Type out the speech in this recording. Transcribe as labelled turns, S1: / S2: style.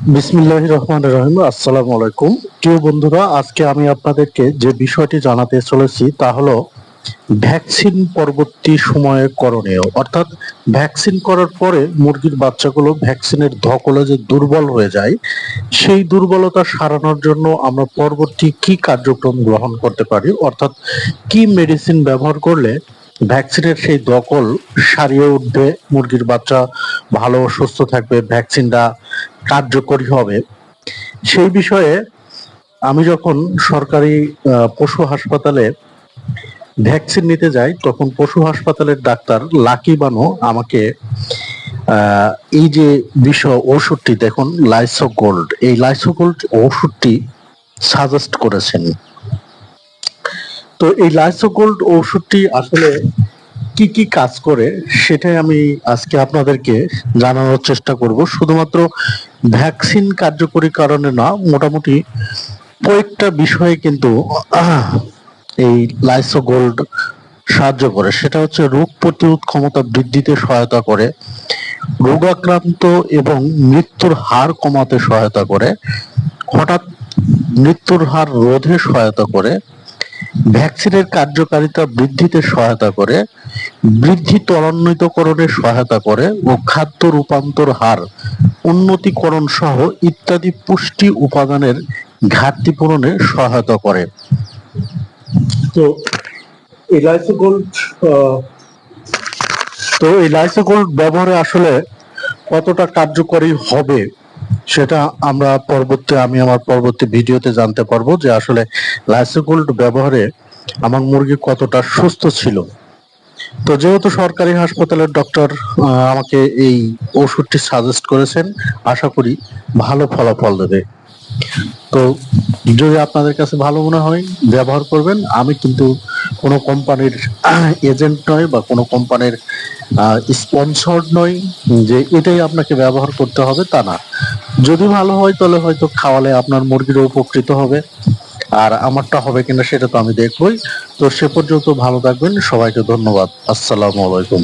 S1: বিসমিল্লাহ রহমান রহিম, আসসালামু আলাইকুম। প্রিয় বন্ধুরা, আজকে আমি আপনাদেরকে যে বিষয়টি জানাতে চলেছি তা হলো ভ্যাকসিন পরবর্তী সময়ে করণীয়। অর্থাৎ ভ্যাকসিন করার পরে মুরগির বাচ্চাগুলো ভ্যাকসিনের ধকলে যে দুর্বল হয়ে যায়, সেই দুর্বলতা সারানোর জন্য আমরা পরবর্তী কি কার্যক্রম গ্রহণ করতে পারি? অর্থাৎ কি মেডিসিন ব্যবহার করলে ভ্যাকসিনের সেই দকল সারিয়ে উঠবে, মুরগির বাচ্চা ভালো সুস্থ থাকবে, ভ্যাকসিনটা কার্যকরী হবে। সেই বিষয়ে আমি যখন সরকারি পশু হাসপাতালে ভ্যাকসিন নিতে যাই, তখন পশু হাসপাতালের ডাক্তার লাকি বানো আমাকে এই যে বিষয় ওষুধটি দেখুন লাইসো গোল্ড এই লাইসো গোল্ড ওষুধটি সাজেস্ট করেছেন। তো এই লাইসো গোল্ড ওষুধটি আসলে কি কি কাজ করে, সেটাই আমি আজকে আপনাদেরকে জানানোর চেষ্টা করব। শুধুমাত্র ভ্যাকসিন কার্যকরী কারণে না, মোটামুটি কয়েকটা বিষয়ে কিন্তু এই লাইসো গোল্ড সাহায্য করে। সেটা হচ্ছে রোগ প্রতিরোধ ক্ষমতা বৃদ্ধিতে সহায়তা করে, রোগাক্রান্ত এবং মৃত্যুর হার কমাতে সহায়তা করে, হঠাৎ মৃত্যুর হার রোধে সহায়তা করে, ভ্যাকসিনের কার্যকারিতা বৃদ্ধিতে সহায়তা করে, বৃদ্ধি ত্বরান্বিতকরণে সহায়তা করে ও খাদ্য রূপান্তর হার উন্নতিকরণ সহ ইত্যাদি পুষ্টি উপাদানের ঘাটতি পূরণে সহায়তা করে। তো এই লাইসোগোল্ড তো এই লাইসোগোল্ড ব্যবহারে আসলে কতটা কার্যকরী হবে সেটা আমরা পরবর্তী আমি আমার পরবর্তী ভিডিওতে জানতে পারব যে আসলে লাইসোগোল্ড ব্যবহারে আমার মুরগি কতটা সুস্থ ছিল। তো যেহেতু সরকারি হাসপাতালের ডক্টর আমাকে এই ওষুধটি সাজেস্ট করেছেন, আশা করি ভালো ফলাফল দেবে। তো যদি আপনাদের কাছে ভালো মনে হয়, ব্যবহার করবেন। আমি কিন্তু কোনো কোম্পানির এজেন্ট নয় বা কোনো কোম্পানির স্পন্সর্ড নই, যে এটাই আপনাকে ব্যবহার করতে হবে তা না। যদি ভালো হয়, তাহলে হয়তো খাওয়ালে আপনার মুরগিরও উপকৃত হবে। আর আমারটা হবে কিনা সেটা তো আমি দেখবই। তো সে পর্যন্ত ভালো থাকবেন। সবাইকে ধন্যবাদ। আসসালামু আলাইকুম।